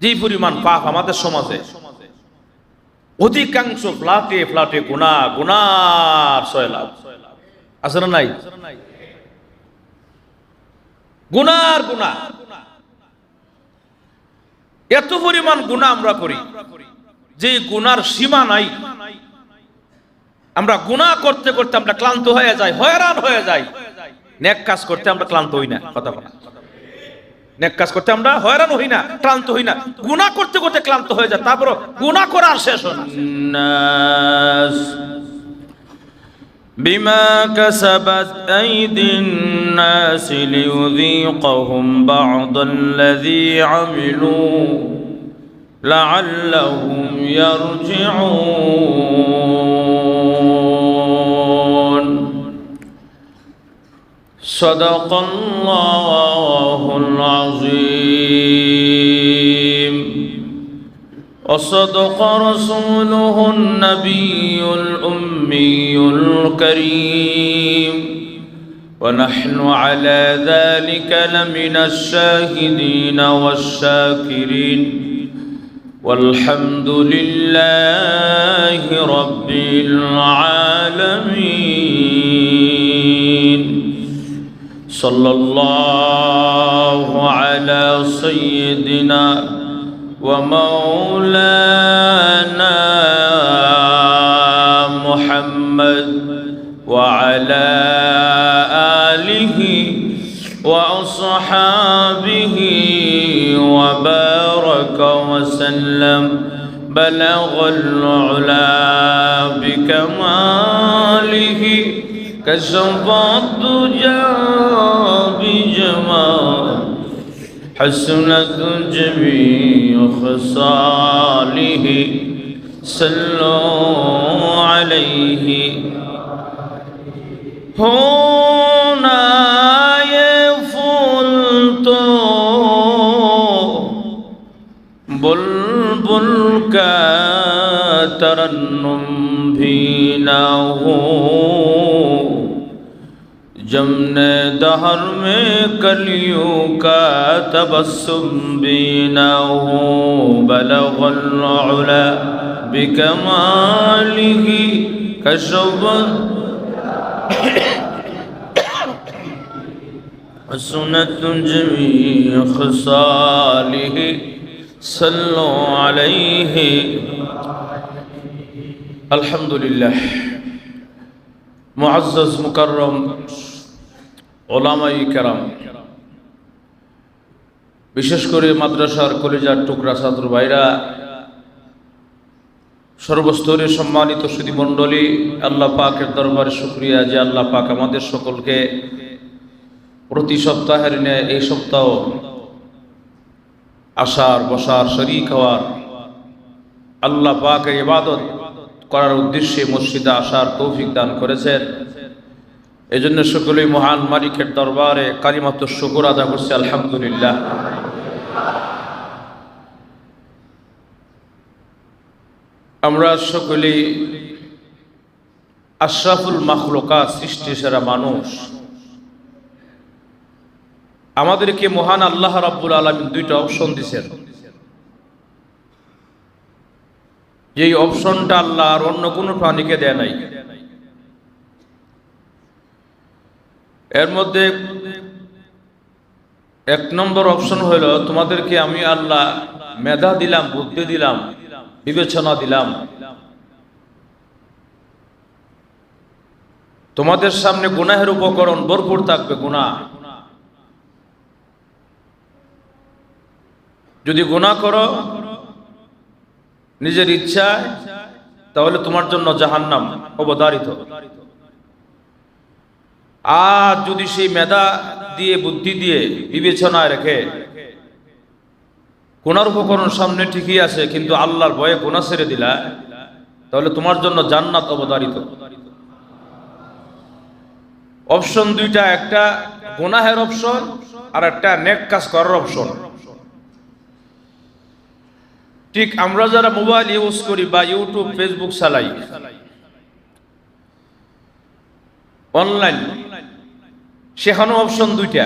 যে পরিমাণ পাপ আমাদের সমাজে, অধিকাংশ ফ্লাটে ফ্লাটে গুণা গুনার সয়লাভ আছে না নাই? গুনার গুণা। এত পরিমাণ গুণা আমরা করি, যে গুনার সীমা নাই। আমরা গুনাহ করতে করতে আমরা ক্লান্ত হয়ে যাই, হয়রান হয়ে যাই। নেক কাজ করতে আমরা ক্লান্ত হই না, কথা বলা। নেক কাজ করতে আমরা হয়রান হই না ক্লান্ত হই না গুনাহ করতে করতে ক্লান্ত হয়ে যায় তারপর গুনাহ করা আর শেষ হয় না الناس بما كسبت أيدي الناس ليذيقهم بعض الذي عملوا لعلهم يرجعون صدق الله العظيم وصدق رسوله النبي الأمي الكريم ونحن على ذلك لمن الشاهدين والشاكرين والحمد لله رب العالمين صلى الله على سيدنا ومولانا محمد وعلى آله وأصحابه وبارك وسلم. بلغ العلا بكماله كشف الدجى بجماله حسنت جميع خصاله صلوا عليه. هنا يفلت بلبل کا ترنم بھی جمن دہر میں کلیوں کا تبسم بینا ہوں بلغ العلا بکمالی کشب سنت جمی خصالی صلو علیہ۔ الحمدللہ۔ معزز مکرم ওলামাই কেরাম, বিশেষ করে মাদ্রাসার কলেজার টুকরা ছাত্র ভাইরা সর্বস্তরে সম্মানিত সুদী মণ্ডলী, আল্লাহ পাকের দরবারে শুক্রিয়া যে আল্লাহ পাক আমাদের সকলকে প্রতি সপ্তাহের ন্যায় এই সপ্তাহ আসার, বসার, শরিক হওয়ার, আল্লাহ পাকের ইবাদত করার উদ্দেশ্যে মসজিদে আসার তৌফিক দান করেছেন। এই জন্য সকলেই মহান মালিকের দরবারে কারিমাত শুকুর আদা করছে, আলহামদুলিল্লাহ। আমরা সকলেই আশরাফুল মাখলুকা সৃষ্টি সেরা মানুষ। আমাদেরকে মহান আল্লাহ রাব্বুল আলমিন দুইটা অপশন দিছেন। যেই অপশনটা আল্লাহ আর অন্য কোনো প্রাণীকে দেয় নাই। এর মধ্যে এক নম্বর অপশন হলো, তোমাদেরকে আমি আল্লাহ মেধা দিলাম, বুদ্ধি দিলাম, বিবেচনা দিলাম। তোমাদের সামনে গুনাহের উপকরণ ভরপুর থাকবে, গুনাহ। যদি গুণা করো, নিজের ইচ্ছায়, তাহলে তোমার জন্য জাহান্নাম অবধারিত। আর যদি সেই মেধা দিয়ে, বুদ্ধি দিয়ে বিবেচনায় রেখে কোনার উপকরণ সামনে ঠিকই আছে, কিন্তু আল্লাহর ভয়ে গোনা ছেড়ে দিলা, তাহলে তোমার জন্য জান্নাত অবধারিত অপশন দুইটা, একটা গুনাহের অপশন, আর একটা নেক কাজ করার অপশন। ঠিক আমরা যারা মোবাইল ইউজ করি বা ইউটিউব, ফেসবুক চালাই অনলাইন সেখানেও অপশন দুইটা।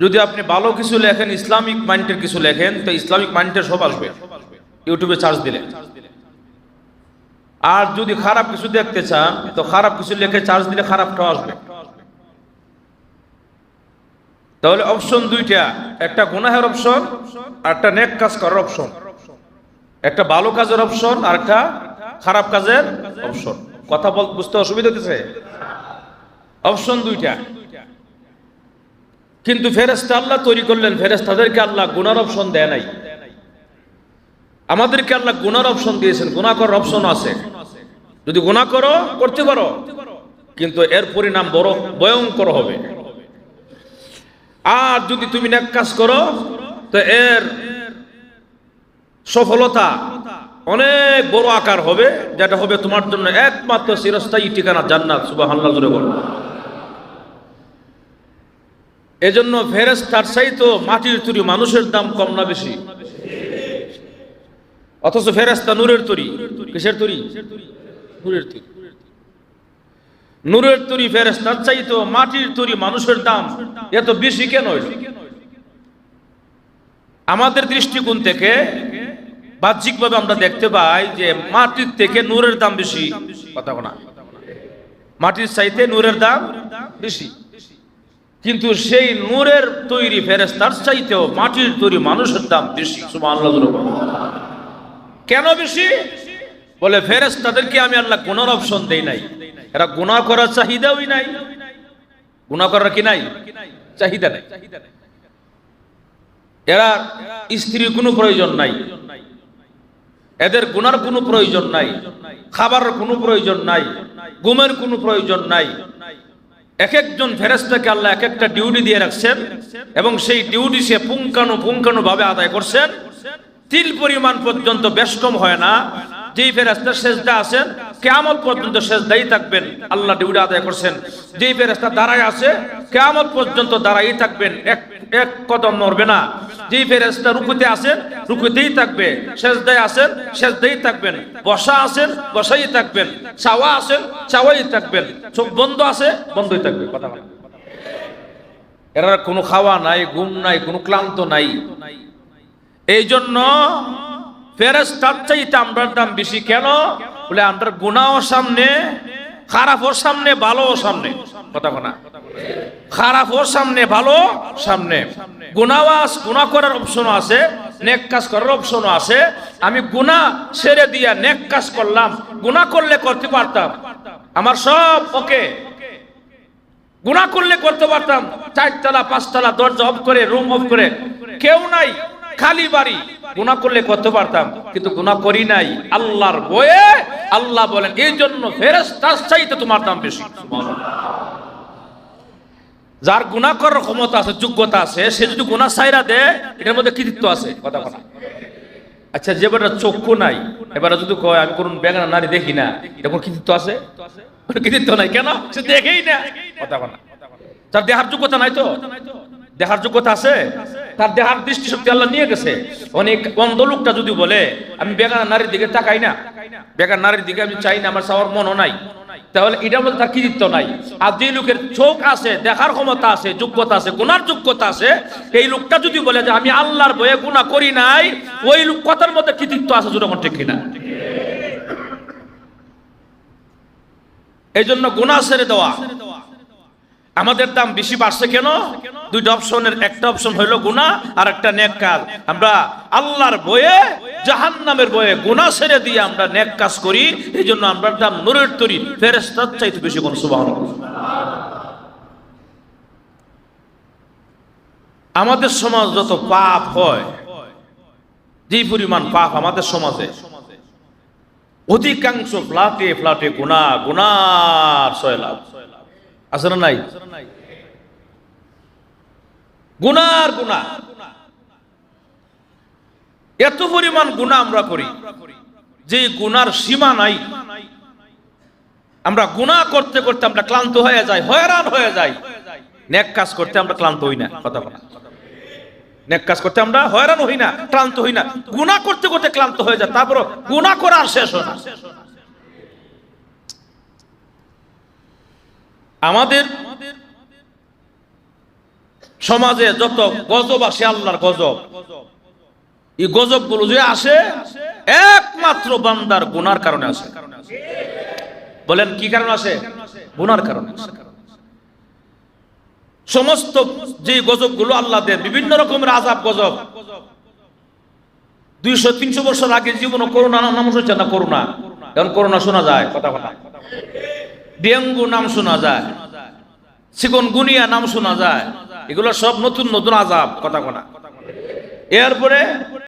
যদি আপনি ভালো কিছু লেখেন, ইসলামিক মাইন্ডের কিছু লেখেন, তো ইসলামিক মাইন্ডের সব আসবে। ইউটিউবে চার্জ দিলে। আর যদি খারাপ কিছু দেখতে চান, তো খারাপ কিছু লেখে চার্জ দিলে খারাপটাও আসবে। তাহলে অপশন দুইটা, একটা গুনাহের অপশন আর একটা নেক কাজ করার অপশন একটা ভালো কাজের অপশন আর একটা খারাপ কাজের অপশন কথা বল, বুঝতে অসুবিধা হতেছে অপশন দুইটা। কিন্তু ফেরেস্তা আল্লাহ তৈরি করলেন ফেরেস্তাদেরকে আল্লাহ গুনার অপশন দেয় নাই। আমাদেরকে আল্লাহ গুনার অপশন দিয়েছেন, গুনাহ করার অপশন আছে। যদি গুনাহ করো, করতে পারো। কিন্তু এর পরিণাম বড় ভয়ঙ্কর হবে। আর যদি তুমি কাজ করো, তো এর সফলতা অনেক বড় আকার হবে, যেটা হবে তোমার জন্য একমাত্র চিরস্থায়ী ঠিকানা জান্নাত, সুবহানাল্লাহ জুড়ে বলো। এজন্য ফেরেস্তার চাইতো মাটির তৈরি মানুষের দাম কম না বেশি। অথচ ফেরেস ফেরেস্তা নূরের তৈরি। কিসের তৈরি? নূরের তৈরি। নূরের তৈরি ফেরেস্তার চাইতো মাটির তৈরি মানুষের দাম এত বেশি কেন? আমাদের দৃষ্টিকোণ থেকে বাহ্যিকভাবে আমরা দেখতে পাই যে মাটির থেকে নূরের দাম বেশি। কথা না মাটির চাইতে নূরের দাম বেশি। কিন্তু সেই নূরের তৈরি ফেরেস্তার চাইতেও মাটির তৈরি মানুষের দাম বেশি। কেন বেশি? বলে ফেরেস তাদেরকে আমি আল্লাহ গুনার অপশন দেই নাই। এরা গুনাহ করার চাহিদাই নাই। গুনাহ করার কি নাই? চাহিদা নাই। এরা স্ত্রীর কোনো প্রয়োজন নাই। এদের গুনার কোনো প্রয়োজন নাই, খাবারের কোনো প্রয়োজন নাই গুমের কোনো প্রয়োজন নাই। এক একজন ফেরেস্তাকে আল্লাহ এক একটা ডিউটি দিয়ে রাখছেন এবং সেই ডিউটি সে পুঙ্খানু পুঙ্খানু ভাবে আদায় করছেন। তিল পরিমাণ পর্যন্ত বেশ কম হয় না। যেই ফেরেস্তা সেজদা আছেন কেমন পর্যন্ত সেজদাই থাকবেন, আল্লাহ ডিউটি আদায় করছেন। যেই ফেরেস্তা দাঁড়ায় আছে কেমন পর্যন্ত দাঁড়াই থাকবেন, এক এক কদম নড়বে না। যেই ফেরেস্তা রুকুতে আছেন রুকুতেই থাকবে সেজদায় আছেন সেজদাই থাকবেন, বসা আছেন, বসাই থাকবেন, চাওয়া আছেন, চাওয়াই থাকবেন, চোখ বন্ধ আছে, বন্ধই থাকবে, কথা। এরা কোনো খাওয়া নাই, ঘুম নাই, কোনো ক্লান্ত নাই। এই জন্য ফেরেস্তার চাইতে আমরার দাম বেশি কেন? বলে আমরার গুণাও সামনে, খারাপও সামনে, ভালোও সামনে। কথা বলা খারাপও সামনে, ভালো সামনে। গুনাওয়াজ গুনাহ করার অপশনও আছে। নেক কাজ করার অপশনও আছে। আমি গুনাহ ছেড়ে দিয়া নেক কাজ করলাম। গুনাহ করলে করতে পারতাম। আমার সব ওকে গুনাহ করলে করতে পারতাম। চারতলা, পাঁচতলা দরজা অফ করে রুম অফ করে। কেউ নাই, খালি বাড়ি। গুনাহ করলে করতে পারতাম। কিন্তু গুনাহ করি নাই। আল্লাহর বয়ে আল্লাহ বলেন এই জন্য ফেরেস্তার চাইতে তোমার দাম বেশি। যার গুনাহ করার ক্ষমতা আছে, যোগ্যতা আছে, সে যদি গুনাহ সাইরা দেয়, এটার মধ্যে কৃতিত্ব আছে? কথা কথা আচ্ছা যে বেটা চক্ষু নাই এবারে যদি কয়, আমি কোন বেগানা নারী দেখি না, এটা কোন কৃতিত্ব আছে? কৃতিত্ব নাই? কেন? সে দেখেই না। কথা কথা তার দেহার যোগ্যতা নাই তো? দেহার যোগ্যতা আছে? তার দেহার দৃষ্টিশক্তি আল্লাহ নিয়ে গেছে। অনেক অন্ধ লোকটা যদি বলে, আমি বেগানা নারীর দিকে তাকাই না বেগার নারীর দিকে আমি চাই না, আমার চাওয়ার মনও নাই। তাহলে এটার মধ্যে তার কৃতিত্ব নাই। আর যে লোকের চোখ আছে, দেখার ক্ষমতা আছে, যোগ্যতা আছে গুনার যোগ্যতা আছে, এই লোকটা যদি বলে যে আমি আল্লাহর বয়ে গুনাহ করি নাই, ওই লোক কথার মধ্যে কৃতিত্ব আছে যখন ঠিক কিনা? এই জন্য গুনাহ ছেড়ে দেওয়া। আমাদের দাম বেশি বাড়ছে কেন? দুইটা অপশনের একটা অপশন হইল গুনাহ আর একটা নেক কাজ। আমরা আল্লাহর বয়ে জাহান্নামের বয়ে গুনাহ ছেড়ে দিয়ে আমরা নেক কাজ করি এই জন্য আমরা দাম নূরের তরি ফেরেস্তার চাইতে বেশি কোন সুবহানাল্লাহ। আমাদের সমাজ যত পাপ হয়, যেই পরিমাণ পাপ আমাদের সমাজে, অধিকাংশ ফ্লাটে ফ্লাটে গুণা গুনার সয়লাভ আছে না নাই? গুনার গুণা এত পরিমাণ গুণা আমরা করি যে গুনার সীমা নাই। আমরা গুনাহ করতে করতে আমরা ক্লান্ত হয়ে যাই, হয়রান হয়ে যাই। নেক কাজ করতে আমরা ক্লান্ত হই না, কথা বলা নেক কাজ করতে আমরা হয়রান হই না, ক্লান্ত হই না। গুনাহ করতে করতে ক্লান্ত হয়ে যায় তারপর গুনাহ করা আর শেষ হয় না। আমাদের সমাজে যত গজব আসে, আল্লাহর গজব। এই গজবগুলো যে আসে, একমাত্র বান্দার গুনার কারণে আসে। বলেন, কি কারণে আসে? গুনার কারণে সমস্ত যে গজবগুলো আল্লাহ দেন, বিভিন্ন রকমের আজাব গজব। দুইশো, তিনশো বছর আগে জীবন করোনা নাম শুনছে না? করোনা। এখন করোনা শোনা যায়, কথা কথা ডেঙ্গু নাম শোনা যায়। চিকন গুনিয়া নাম শোনা যায়। এগুলো সব নতুন নতুন আজাব কথা কথা এরপরে